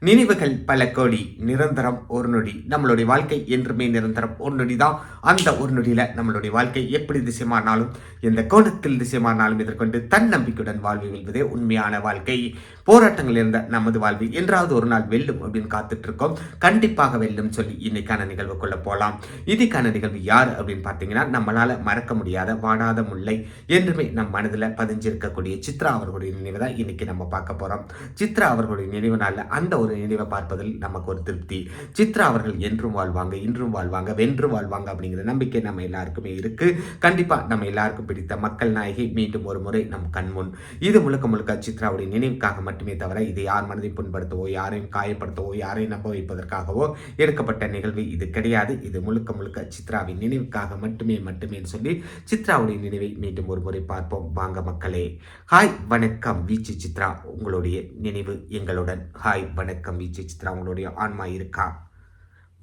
நினைவுகள் பல கோடி நிரந்தரம் ஒரு நொடி. நம்மளுடைய வாழ்க்கை என்றுமே நிரந்தரம் ஒரு நொடி தான் அந்த ஒரு நொடியில் நம்மளுடைய வாழ்க்கை எப்படி திசைமானாலும் எந்த கோணத்தில் திசைமானாலும் எதிர்கொண்டு தன்னம்பிக்கையுடன் வாழ்வு வெல்வதே உண்மையான வாழ்க்கை. போராட்டங்கள் இருந்த நமது வாழ்வில் என்றாவது ஒரு நாள் வெல்லும் அப்படின்னு காத்துட்டு இருக்கோம் கண்டிப்பாக வெல்லும் சொல்லி இன்னைக்கான நிகழ்வுக்குள்ள போகலாம் இதுக்கான நிகழ்வு யார் அப்படின்னு பார்த்தீங்கன்னா நம்மளால மறக்க முடியாத வாடாத முல்லை என்றுமே நம் மனதில் பதிஞ்சிருக்கக்கூடிய சித்ரா அவர்களுடைய நினைவு தான் இன்னைக்கு நம்ம பார்க்க போகிறோம் சித்ரா அவர்களுடைய நினைவு நாளில் அந்த ஒரு நினைவை பார்ப்பதில் நமக்கு ஒரு திருப்தி. சித்ரா அவர்கள் என்றும் வாழ்வாங்க இன்றும் வாழ்வாங்க வென்று வாழ்வாங்க அப்படிங்கிற நம்பிக்கை நம்ம எல்லாருக்குமே இருக்கு. கண்டிப்பா நம்ம எல்லாருக்கும் பிடித்த மக்கள் நாயகி மீண்டும் ஒரு முறை நம் கண்முன். இது முழுக்க முழுக்க சித்ராவுடைய நினைவுக்காக மட்டும் மட்டுமே தவிர இது யார் மனதை புண்படுத்தவோ யாரையும் காயப்படுத்தவோ யாரையும் நம்ப வைப்பதற்காகவோ எடுக்கப்பட்ட நிகழ்வு இது கிடையாது. இது முழுக்க முழுக்க சித்ராவின் நினைவுக்காக மட்டுமே மட்டுமே சொல்லி சித்ராவுடைய நினைவை மீண்டும் ஒரு முறை பார்ப்போம். வாங்க மக்களே ஹாய் வணக்கம். வீச்சு சித்ரா உங்களுடைய நினைவு எங்களுடன். ஹாய் வணக்கம். வீச்சு சித்ரா உங்களுடைய ஆன்மா இருக்கா?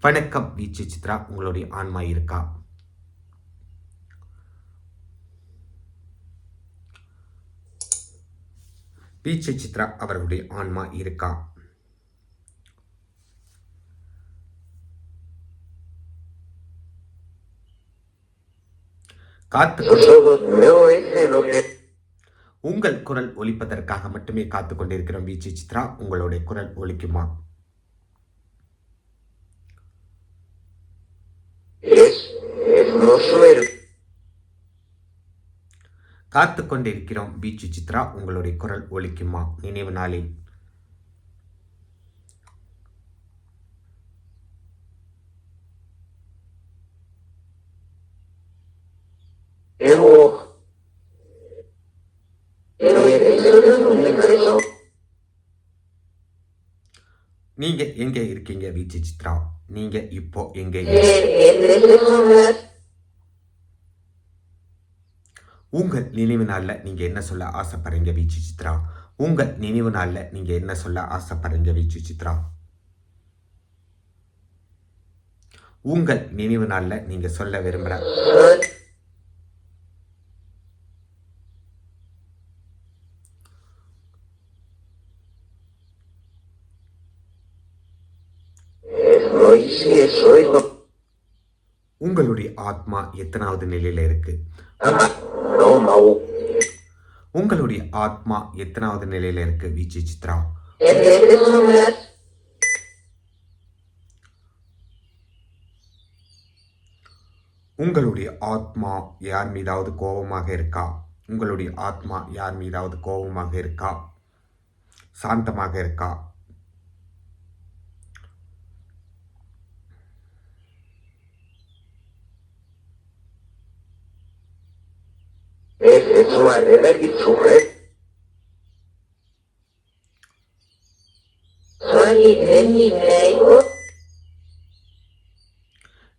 வணக்கம். வீச்சு சித்ரா உங்களுடைய ஆன்மா இருக்கா? வீச்சு சித்ரா அவர்களுடைய ஆன்மா இருக்கா? காத்து உங்கள் குரல் ஒலிப்பதற்காக மட்டுமே காத்து கொண்டிருக்கிறோம் வீச்சு சித்ரா. உங்களுடைய குரல் ஒலிக்குமா? காத்து கொண்டிருக்கிறோம் வீச்சு சித்ரா உங்களுடைய குரல் ஒலிக்குமா நினைவு நாளில் நீங்க எங்க இருக்கீங்க வீச்சு சித்ரா நீங்க இப்போ எங்க உங்க நினைவு நாள்ல நீங்க என்ன சொல்ல ஆசைப்படுறீங்க வீச்சு சித்ரா? உங்க நினைவு நாள்ல நீங்க என்ன சொல்ல ஆசைப்படுறீங்க வீச்சு சித்ரா? உங்கள் நினைவு நாள்ல நீங்க சொல்ல விரும்புற உங்களுடைய ஆத்மா எத்தனாவது நிலையில இருக்கு? உங்களுடைய ஆத்மா எத்தனாவது நிலையில இருக்கு வீச்சு சித்ரா? உங்களுடைய ஆத்மா யார் மீதாவது கோபமாக இருக்கா? உங்களுடைய ஆத்மா யார் மீதாவது கோபமாக இருக்கா? சாந்தமாக இருக்கா?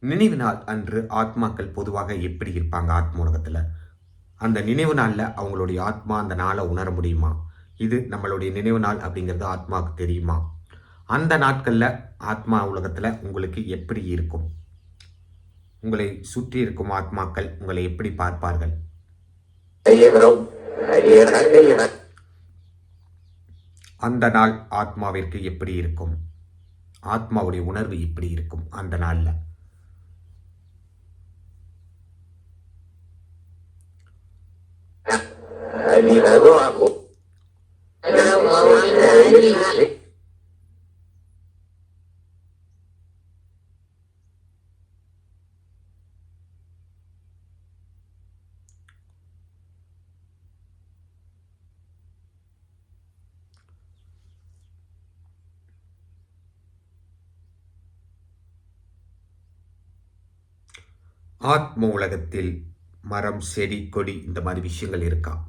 நினைவு நாள் அன்று ஆத்மாக்கள் பொதுவாக எப்படி இருப்பாங்க ஆத்ம உலகத்தில் அந்த நினைவு நாளில் அவங்களுடைய ஆத்மா அந்த நாளை உணர முடியுமா? இது நம்மளுடைய நினைவு நாள் அப்படிங்கிறது ஆத்மாவுக்கு தெரியுமா? அந்த நாட்களில் ஆத்மா உலகத்தில் உங்களுக்கு எப்படி இருக்கும்? உங்களை சுற்றி இருக்கும் ஆத்மாக்கள் உங்களை எப்படி பார்ப்பார்கள்? அந்த நாள் ஆத்மாவிற்கு எப்படி இருக்கும்? ஆத்மாவுடைய உணர்வு எப்படி இருக்கும் அந்த நாளில்? ஆத்ம உலகத்தில் மரம் செடி கொடி இந்த மாதிரி விஷயங்கள் இருக்கா?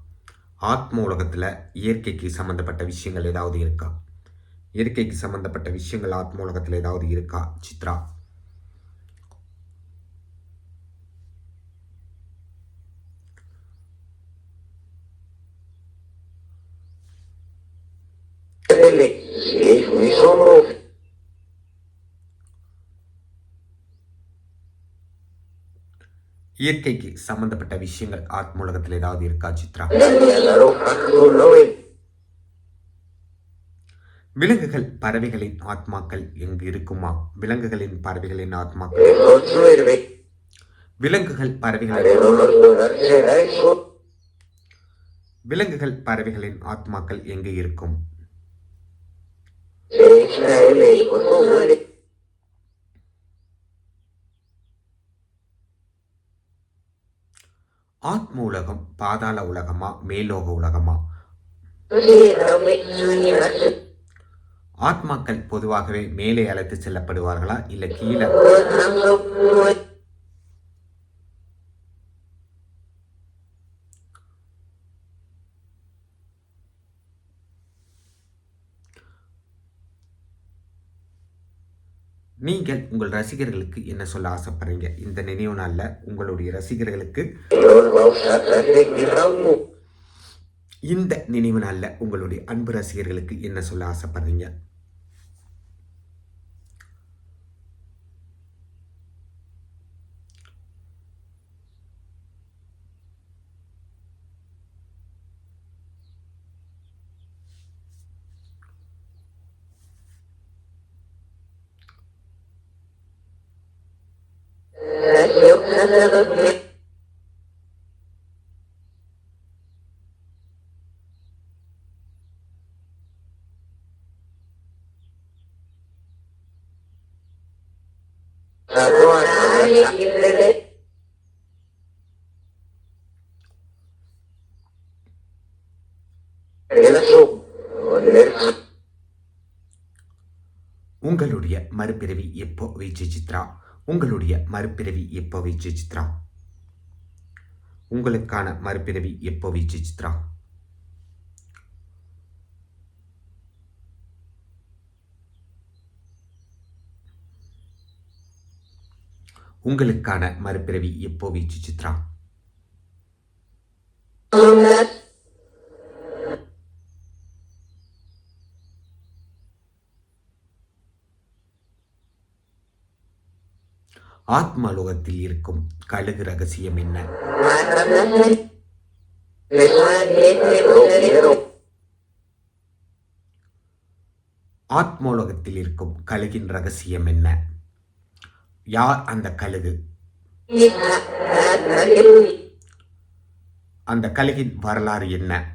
ஆத்ம உலகத்தில் இயற்கைக்கு சம்மந்தப்பட்ட விஷயங்கள் ஏதாவது இருக்கா? இயற்கைக்கு சம்மந்தப்பட்ட விஷயங்கள் ஆத்ம உலகத்தில் ஏதாவது இருக்கா சித்ரா? Thank. இயற்கைக்கு சம்பந்தப்பட்ட விஷயங்கள் ஆத்மூலகத்தில் ஏதாவது இருக்கா சித்ரா? விலங்குகள் பறவைகளின் ஆத்மாக்கள் எங்கு இருக்குமா? விலங்குகளின் பறவைகளின் ஆத்மாக்கள். விலங்குகள் பறவைகளின் விலங்குகள் பறவைகளின் ஆத்மாக்கள் எங்கு இருக்கும்? ஆத்ம உலகம் பாதாள உலகமா மேலோக உலகமா? ஆத்மாக்கள் பொதுவாகவே மேலே அழைத்து செல்லப்படுவார்களா இல்ல கீழே? நீங்கள் உங்கள் ரசிகர்களுக்கு என்ன சொல்ல ஆசைப்படுறீங்க? இந்த நினைவு நாளில் உங்களுடைய ரசிகர்களுக்கு இந்த நினைவு நாளில் உங்களுடைய அன்பு ரசிகர்களுக்கு என்ன சொல்ல ஆசைப்படுறீங்க? உங்களுடைய மறுபிறவி எப்போ வி சித்ரா உங்களுடைய மறுபிறவி எப்போ வீச்சு சித்ரா உங்களுக்கான மறுபிறவி எப்போ வீச்சு சித்ரா உங்களுக்கான மறுபிறவி எப்போ வீச்சு சித்ரா ஆத்மலோகத்தில் இருக்கும். கழுகு ரகசியம் என்ன? ஆத்மோலோகத்தில் இருக்கும் கழுகின் ரகசியம் என்ன? யார் அந்த கழுகு? அந்த கழுகின் வரலாறு என்ன?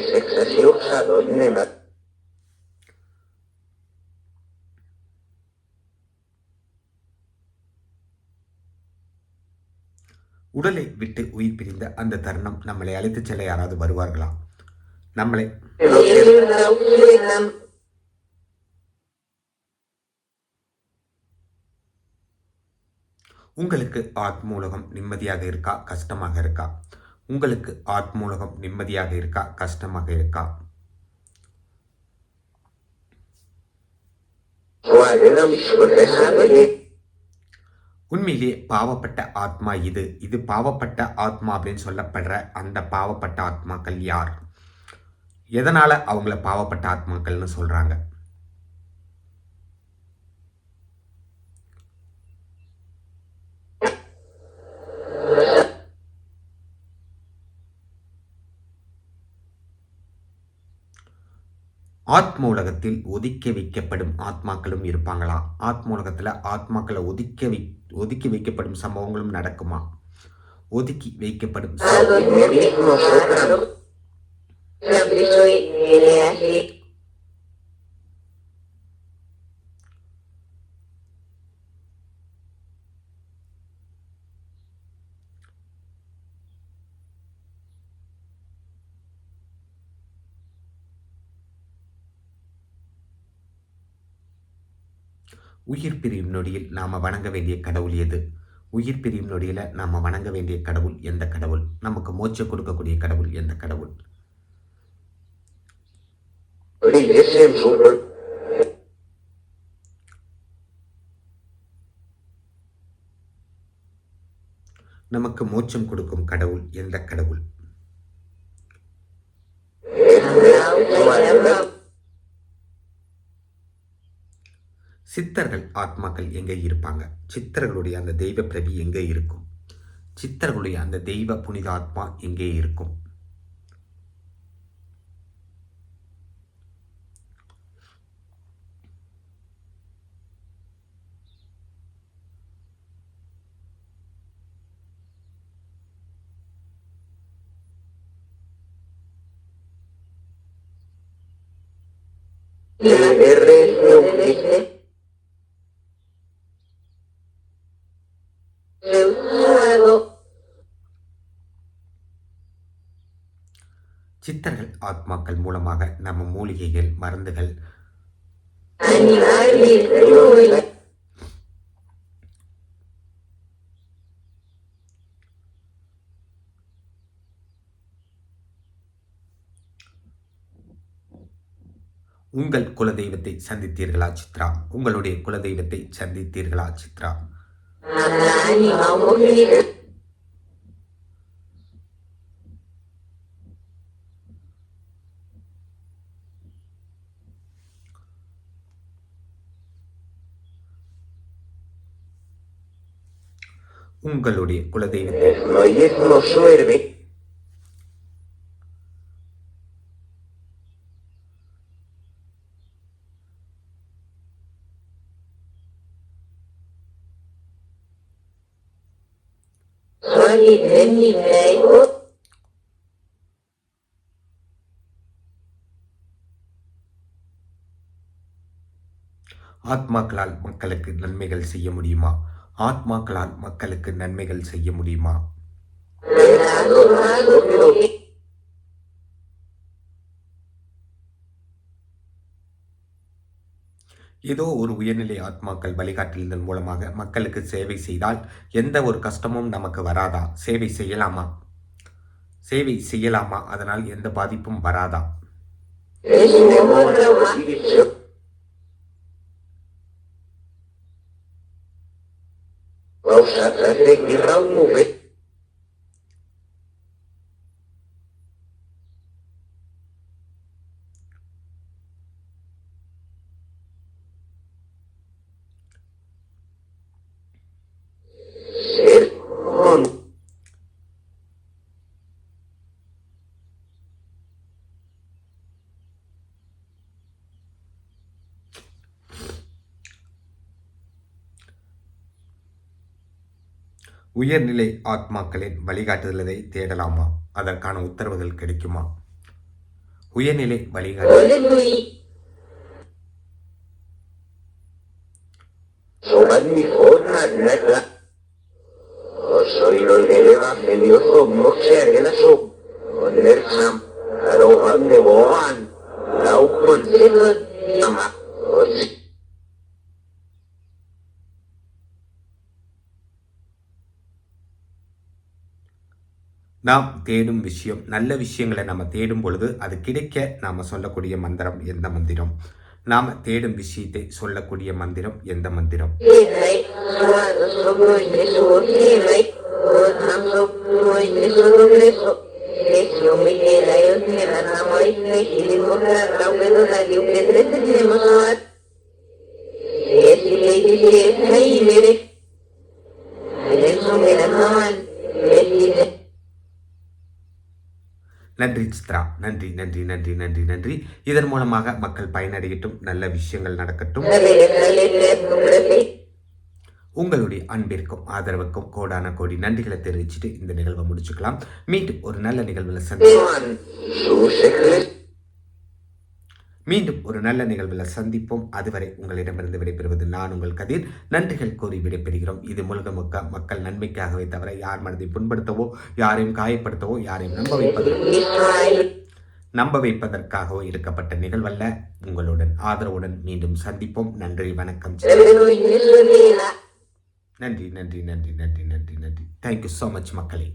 sagrada Se sexasiosa உடலை விட்டு உயிர் பிரிந்த அந்த தருணம் நம்மளை அழைத்துச் செல்ல யாராவது வருவார்களா? நம்மளை. உங்களுக்கு ஆத்மூலகம் நிம்மதியாக இருக்கா? கஷ்டமாக இருக்கா? உங்களுக்கு ஆத்மூலகம் நிம்மதியாக இருக்கா கஷ்டமாக இருக்கா? உண்மையிலேயே பாவப்பட்ட ஆத்மா இது. இது பாவப்பட்ட ஆத்மா அப்படின்னு சொல்லப்படுற அந்த பாவப்பட்ட ஆத்மாக்கள் யார்? எதனால அவங்கள பாவப்பட்ட ஆத்மாக்கள்னு சொல்றாங்க? ஆத்ம உலகத்தில் ஒதுக்கி வைக்கப்படும் ஆத்மாக்களும் இருப்பாங்களா? ஆத்ம உலகத்தில் ஆத்மாக்களை ஒதுக்க வை ஒதுக்கி வைக்கப்படும் சம்பவங்களும் நடக்குமா? ஒதுக்கி வைக்கப்படும் உயிர் பிரியும் நொடியில் நாம வணங்க வேண்டிய கடவுள் எது? உயிர் பிரியும் நொடியில நாம வணங்க வேண்டிய கடவுள் எந்த கடவுள்? நமக்கு மோட்சம் கொடுக்கக்கூடிய கடவுள் எந்த கடவுள்? நமக்கு மோட்சம் கொடுக்கும் கடவுள் எந்த கடவுள்? சித்தர்கள் ஆத்மாக்கள் எங்கே இருப்பாங்க சித்தர்களுடைய அந்த தெய்வ பிரபி எங்கே இருக்கும் சித்தர்களுடைய அந்த தெய்வ புனித ஆத்மா எங்கே இருக்கும் R. ஆத்மாக்கள் மூலமாக நம்ம மூலிகைகள் மருந்துகள். உங்கள் குலதெய்வத்தை சந்தித்தீர்களா சித்ரா? உங்களுடைய குலதெய்வத்தை சந்தித்தீர்களா சித்ரா? உங்களுடைய குலதெய்வத்தை. Rey. ஆத்மாக்களால் மக்களுக்கு நன்மைகள் செய்ய முடியுமா? ஆத்மாக்களால் மக்களுக்கு நன்மைகள் செய்ய முடியுமா? ஏதோ ஒரு உயர்நிலை ஆத்மாக்கள் வழிகாட்டலின் மூலமாக மக்களுக்கு சேவை செய்தால் எந்த ஒரு கஷ்டமும் நமக்கு வராதா? சேவை செய்யலாமா? சேவை செய்யலாமா? அதனால் எந்த பாதிப்பும் வராதா? cosas tan de. உயர்நிலை ஆத்மாக்களின் வழிகாட்டுதலை தேடலாமா அதற்கான உத்தரவுகள் கிடைக்குமா உயர்நிலை வழிகாட்டு soy los de நாம் தேடும் விஷயம் நல்ல விஷயங்களை நம்ம தேடும் பொழுது அது கிடைக்க நாம் சொல்லக்கூடிய மந்திரம் எந்த மந்திரம்? நாம் தேடும் விஷயத்தை சொல்லக்கூடிய மந்திரம் எந்த மந்திரம்? Если நன்றி சித்ரா. நன்றி நன்றி நன்றி நன்றி நன்றி. இதன் மூலமாக மக்கள் பயனடையட்டும் நல்ல விஷயங்கள் நடக்கட்டும். உங்களுடைய அன்பிற்கும் ஆதரவுக்கும் கோடான கோடி நன்றிகளை தெரிவிச்சுட்டு இந்த நிகழ்வை முடிச்சுக்கலாம். மீண்டும் ஒரு நல்ல நிகழ்வில் சந்திப்போம். மீண்டும் ஒரு நல்ல நிகழ்வில் சந்திப்போம். அதுவரை உங்களிடமிருந்து விடைபெறுவது நான் உங்கள் கதிர். நன்றிகள் கூறி விடைபெறுகிறோம். இது முழுக்க முக்க மக்கள் நன்மைக்காகவே தவிர யார் மனதை புண்படுத்தவோ யாரையும் காயப்படுத்தவோ யாரையும் நம்ப வைப்பது நம்ப வைப்பதற்காகவோ எடுக்கப்பட்ட நிகழ்வல்ல. உங்களுடன் ஆதரவுடன் மீண்டும் சந்திப்போம். நன்றி வணக்கம். நன்றி நன்றி நன்றி நன்றி நன்றி நன்றி. தேங்க்யூ ஸோ மச் மக்களே.